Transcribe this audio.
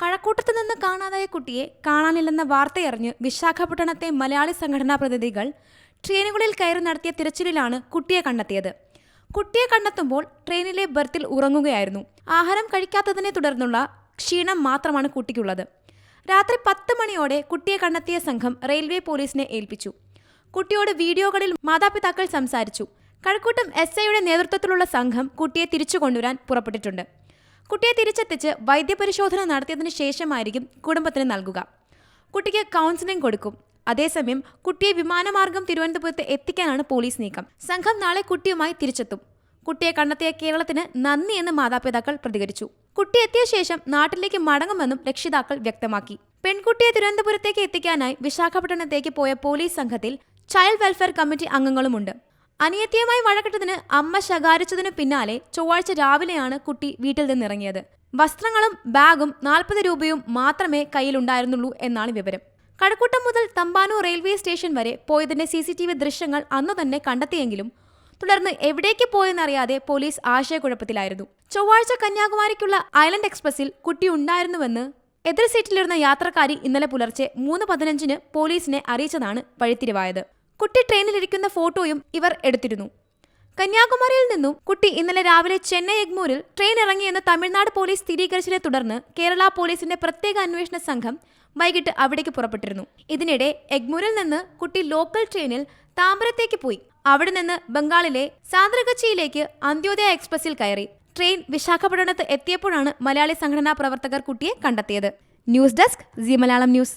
കഴക്കൂട്ടത്ത് നിന്ന് കാണാതായ കുട്ടിയെ കാണാനില്ലെന്ന വാർത്തയറിഞ്ഞ് വിശാഖപട്ടണത്തെ മലയാളി സംഘടനാ പ്രതിനിധികൾ ട്രെയിനുകളിൽ കയറി നടത്തിയ തിരച്ചിലിലാണ് കുട്ടിയെ കണ്ടെത്തിയത്. കുട്ടിയെ കണ്ടെത്തുമ്പോൾ ട്രെയിനിലെ ബർത്തിൽ ഉറങ്ങുകയായിരുന്നു. ആഹാരം കഴിക്കാത്തതിനെ തുടർന്നുള്ള ക്ഷീണം മാത്രമാണ് കുട്ടിക്കുള്ളത്. രാത്രി പത്ത് മണിയോടെ കുട്ടിയെ കണ്ടെത്തിയ സംഘം റെയിൽവേ പോലീസിനെ ഏൽപ്പിച്ചു. കുട്ടിയോട് വീഡിയോകളിൽ മാതാപിതാക്കൾ സംസാരിച്ചു. കഴക്കൂട്ടം എസ് ഐയുടെ നേതൃത്വത്തിലുള്ള സംഘം കുട്ടിയെ തിരിച്ചു കൊണ്ടുവരാൻ പുറപ്പെട്ടിട്ടുണ്ട്. കുട്ടിയെ തിരിച്ചെത്തിച്ച് വൈദ്യപരിശോധന നടത്തിയതിനു ശേഷമായിരിക്കും കുടുംബത്തിന് നൽകുക. കുട്ടിക്ക് കൗൺസിലിംഗ് കൊടുക്കും. അതേസമയം കുട്ടിയെ വിമാനമാർഗം തിരുവനന്തപുരത്ത് എത്തിക്കാനാണ് പോലീസ് നീക്കം. സംഘം നാളെ കുട്ടിയുമായി തിരിച്ചെത്തും. കുട്ടിയെ കണ്ടെത്തിയ കേരളത്തിന് നന്ദി എന്ന് മാതാപിതാക്കൾ പ്രതികരിച്ചു. കുട്ടി എത്തിയ ശേഷം നാട്ടിലേക്ക് മടങ്ങുമെന്നും രക്ഷിതാക്കൾ വ്യക്തമാക്കി. പെൺകുട്ടിയെ തിരുവനന്തപുരത്തേക്ക് എത്തിക്കാനായി വിശാഖപട്ടണത്തേക്ക് പോയ പോലീസ് സംഘത്തിൽ ചൈൽഡ് വെൽഫെയർ കമ്മിറ്റി അംഗങ്ങളുമുണ്ട്. അനിയത്തിയുമായി വഴക്കിട്ടതിന് അമ്മ ശകാരിച്ചതിനു പിന്നാലെ ചൊവ്വാഴ്ച രാവിലെയാണ് കുട്ടി വീട്ടിൽ നിന്നിറങ്ങിയത്. വസ്ത്രങ്ങളും ബാഗും നാൽപ്പത് രൂപയും മാത്രമേ കയ്യിലുണ്ടായിരുന്നുള്ളൂ എന്നാണ് വിവരം. കഴക്കൂട്ടം മുതൽ തമ്പാനൂർ റെയിൽവേ സ്റ്റേഷൻ വരെ പോയതിന്റെ സി ദൃശ്യങ്ങൾ അന്ന് തന്നെ കണ്ടെത്തിയെങ്കിലും തുടർന്ന് എവിടേക്ക് പോയെന്നറിയാതെ പോലീസ് ആശയക്കുഴപ്പത്തിലായിരുന്നു. ചൊവ്വാഴ്ച കന്യാകുമാരിക്കുള്ള ഐലൻഡ് എക്സ്പ്രസിൽ കുട്ടി ഉണ്ടായിരുന്നുവെന്ന് എതിർ സീറ്റിലിരുന്ന യാത്രക്കാരി ഇന്നലെ പുലർച്ചെ മൂന്ന് പതിനഞ്ചിന് പോലീസിനെ അറിയിച്ചതാണ് വഴിത്തിരിവായത്. കുട്ടി ട്രെയിനിലിരിക്കുന്ന ഫോട്ടോയും ഇവർ എടുത്തിരുന്നു. കന്യാകുമാരിയിൽ നിന്നും കുട്ടി ഇന്നലെ രാവിലെ ചെന്നൈ എഗ്മൂരിൽ ട്രെയിൻ ഇറങ്ങിയെന്ന് തമിഴ്നാട് പോലീസ് സ്ഥിരീകരിച്ചതിനെ തുടർന്ന് കേരള പോലീസിന്റെ പ്രത്യേക അന്വേഷണ സംഘം വൈകിട്ട് അവിടേക്ക് പുറപ്പെട്ടിരുന്നു. ഇതിനിടെ എഗ്മൂരിൽ നിന്ന് കുട്ടി ലോക്കൽ ട്രെയിനിൽ താമ്പരത്തേക്ക് പോയി. അവിടെ നിന്ന് ബംഗാളിലെ സാന്ദ്രഗച്ചിയിലേക്ക് അന്ത്യോദയ എക്സ്പ്രസിൽ കയറി. ട്രെയിൻ വിശാഖപട്ടണത്ത് എത്തിയപ്പോഴാണ് മലയാളി സംഘടനാ പ്രവർത്തകർ കുട്ടിയെ കണ്ടെത്തിയത്. News desk Zee Malayalam news.